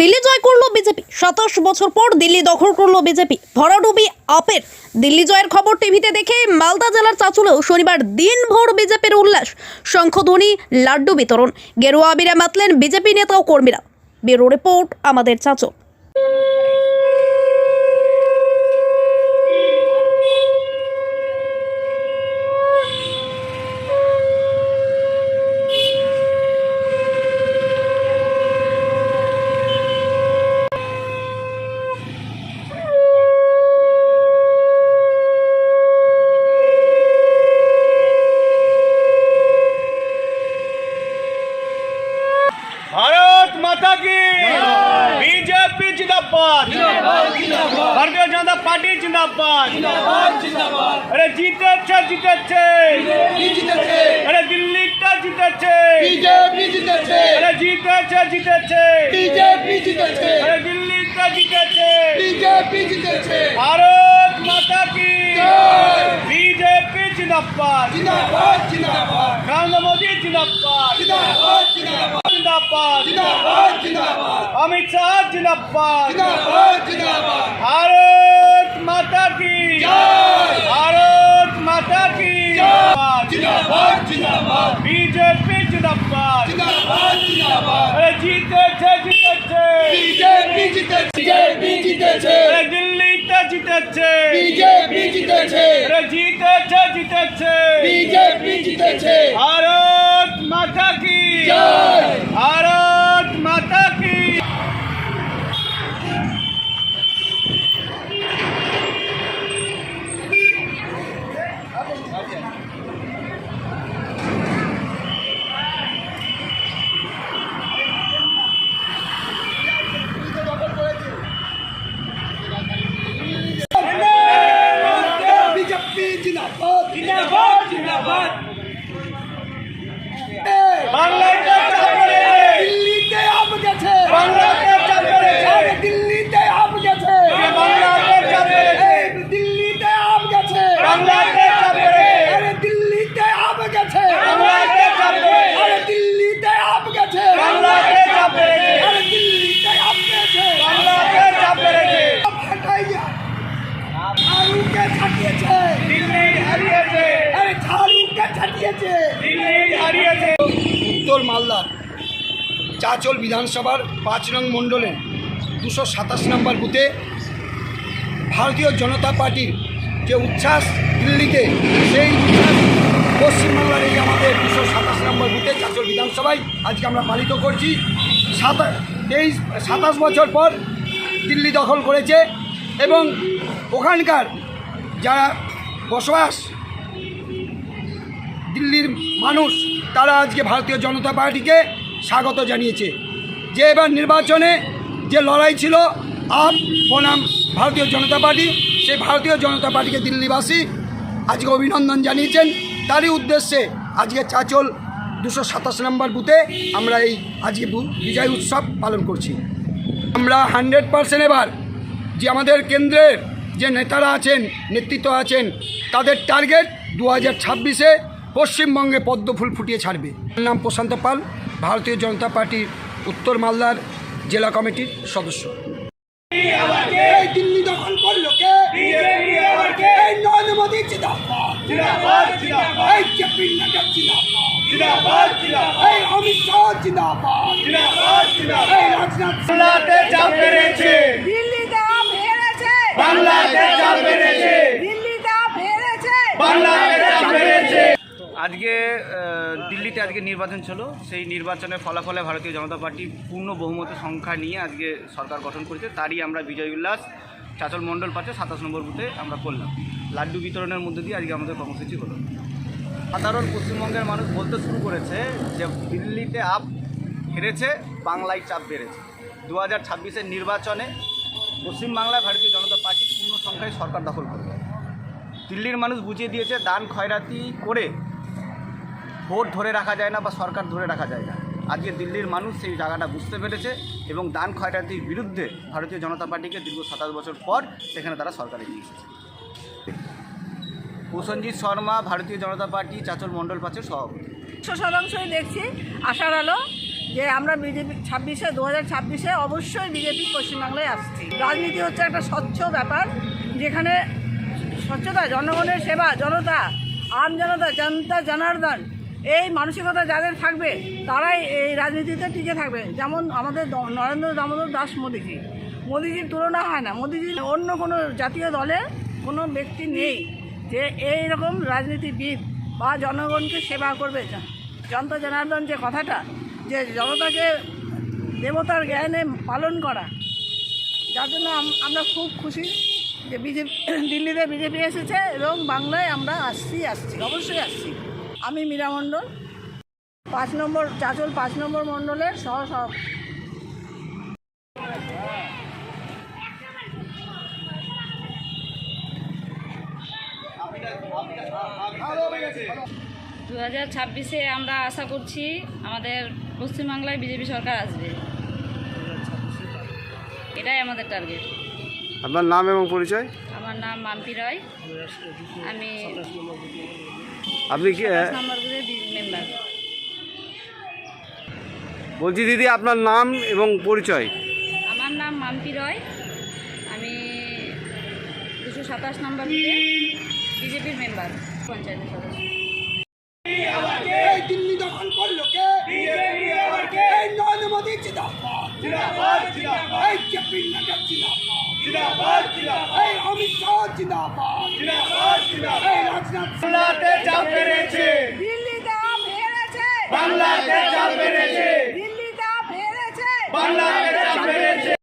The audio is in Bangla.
দিল্লি জয় করল বিজেপি। সাতাশ বছর পর দিল্লি দখল করল বিজেপি। ভরাডুবি আপের। দিল্লি জয়ের খবর টিভিতে দেখে মালদা জেলার চাঁচুলেও শনিবার দিনভর বিজেপির উল্লাস। শঙ্খধ্বনি লাড্ডু বিতরণ। গেরুয়া আবিরে মাতলেন বিজেপি নেতা ও কর্মীরা। ব্যুরো রিপোর্ট আমাদের চাচল ভারত মাতা কি বিজেপি জিন্দাবাদ ভারতীয় জনতা পার্টি জিন্দাবাদ। আরে জিতেছে জিতেছে। আরে দিল্লিটা জিতেছে। আরে জিতেছে জিতেছে। আরে দিল্লিটা জিতেছে। ভারত মাতা কি। বিজেপি জিন্দাবাদ। নরেন্দ্র মোদী জিন্দাবাদ। জিন্দাবাদ অমিত শাহ জিন্দাবাদ। জিন্দাবাদ মাতা কি? ভারত মাতা কি? বিজেপি জিন্দাবাদ। জিতেছে জিতেছে। বিজেপি জিতেছে বিজেপি জিতেছে! দিল্লিতে জিতেছে। বিজেপি জিতেছে! জিতেছে জিতেছে। বিজেপি জিতেছে! ভারত মাতা কি? জিন্দাবাদ জিন্দাবাদ জিন্দাবাদ। বাংলায় চাচল বিধানসভার পাঁচ নং মণ্ডলে দুশো সাতাশ নম্বর বুথে ভারতীয় জনতা পার্টির যে উচ্ছ্বাস দিল্লিতে, সেই পশ্চিমবাংলার এই আমাদের দুশো সাতাশ নম্বর বুথে চাচল বিধানসভায় আজকে আমরা পালিত করছি। সাতা, তেইশ, সাতাশ বছর পর দিল্লি দখল করেছে এবং ওখানকার যারা বসবাস দিল্লির মানুষ, তারা আজকে ভারতীয় জনতা পার্টিকে স্বাগত জানিয়েছে। যে এবার নির্বাচনে যে লড়াই ছিল আপ বনাম ভারতীয় জনতা পার্টি, সেই ভারতীয় জনতা পার্টিকে দিল্লিবাসী আজকে অভিনন্দন জানিয়েছেন। তারই উদ্দেশ্যে আজকে চাচল দুশো সাতাশ নম্বর বুথে আমরা এই আজকে বিজয় উৎসব পালন করছি। আমরা হান্ড্রেড পার্সেন্ট এবার যে আমাদের কেন্দ্রের যে নেতারা আছেন, নেতৃত্ব আছেন, তাদের টার্গেট দু হাজার ছাব্বিশে পশ্চিমবঙ্গে পদ্ম ফুল ফুটিয়ে ছাড়বে। নাম প্রশান্ত পাল। ভারতীয় জনতা পার্টির উত্তর মালদার জেলা কমিটির সদস্য। দিল্লি দখল করল কে? বিজেপি আবার কে? এই নরেন্দ্র মোদী জিন্দাবাদ জিন্দাবাদ জিন্দাবাদ এই জেপি নাড্ডা জিন্দাবাদ জিন্দাবাদ জিন্দাবাদ এই অমিত শাহ জিন্দাবাদ জিন্দাবাদ জিন্দাবাদ রাজনাথ সিং বাংলাতে চাপ বেড়েছে দিল্লিতে আপ হেরেছে বাংলাতে চাপ বেড়েছে দিল্লিতে আপ হেরেছে বাংলাতে চাপ বেড়েছে আজকে আহ, আজকে নির্বাচন ছিল। সেই নির্বাচনের ফলাফলে ভারতীয় জনতা পার্টি পূর্ণ বহুমত সংখ্যা নিয়ে আজকে সরকার গঠন করেছে। তারই আমরা বিজয় উল্লাস, চাচল মণ্ডল পাচ্ছে সাতাশ নম্বর বুথে আমরা করলাম। লাড্ডু বিতরণের মধ্যে দিয়ে আজকে আমাদের কর্মসূচি হলো। সাধারণ পশ্চিমবঙ্গের মানুষ বলতে শুরু করেছে যে দিল্লিতে আপ হেরেছে, বাংলায় চাপ বেড়েছে। দু হাজার ছাব্বিশের নির্বাচনে পশ্চিমবাংলায় ভারতীয় জনতা পার্টি পূর্ণ সংখ্যায় সরকার দখল করবে। দিল্লির মানুষ বুঝিয়ে দিয়েছে, দান খয়রাতি করে ভোট ধরে রাখা যায় না বা সরকার ধরে রাখা যায় না। আজকে দিল্লির মানুষ সেই জায়গাটা বুঝতে পেরেছে এবং দান খয়রাতির বিরুদ্ধে ভারতীয় জনতা পার্টিকে দীর্ঘ সাতাশ বছর পর সেখানে তারা সরকারে নিয়ে এসেছে। প্রসেনজিৎ শর্মা, ভারতীয় জনতা পার্টি, চাচল মণ্ডল পাচের সভাপতি। একশো শতাংশই দেখছি। আশার আলো যে আমরা বিজেপি ছাব্বিশে দু হাজার ছাব্বিশে অবশ্যই বিজেপি পশ্চিমবাংলায় আসছি। রাজনীতি হচ্ছে একটা স্বচ্ছ ব্যাপার, যেখানে স্বচ্ছতা, জনগণের সেবা, জনতা, আম জনতা জনতা, জনার্দন এই মানসিকতা যাদের থাকবে, তারাই এই রাজনীতিতে টিকে থাকবে। যেমন আমাদের নরেন্দ্র দামোদর দাস মোদিজি। মোদীজির তুলনা হয় না। মোদিজির অন্য কোনো জাতীয় দলে কোনো ব্যক্তি নেই যে এই রকম রাজনীতিবিদ বা জনগণকে সেবা করবে। জনতা জনার্দন যে কথাটা, যে জনতাকে দেবতার জ্ঞানে পালন করা, যার জন্য আমরা খুব খুশি যে বিজেপি দিল্লিতে বিজেপি এসেছে এবং বাংলায় আমরা আসছি আসছি, অবশ্যই আসছি। আমি মীরা মণ্ডল। পাঁচ নম্বর চাচল পাঁচ নম্বর মণ্ডলের সহ সহ দু হাজার ছাব্বিশে আমরা আশা করছি আমাদের পশ্চিমবাংলায় বিজেপি সরকার আসবে। এটাই আমাদের টার্গেট। আপনার নাম এবং পরিচয়? আমার নাম মাম্পি রায়। আমি আপনি কি পাঁচ নম্বর বুথের মেম্বার বলছি দিদি আপনার নাম এবং পরিচয়? আমার নাম মাম্পি রয়। আমি দুশো সাতাশ নম্বর বিজেপির মেম্বার পঞ্চায়েতের সদস্য। দিল্লি দখল করল কে বিজেপি আবার কে এই নরেন্দ্র মোদী জিন্দাবাদ জিন্দাবাদ জিন্দাবাদ এই জেপি নাড্ডা জিন্দাবাদ জিন্দাবাদ জিন্দাবাদ এই অমিত শাহ জিন্দাবাদ জিন্দাবাদ জিন্দাবাদ চাপ বেড়েছে বাংলাতে চাপ বেড়েছে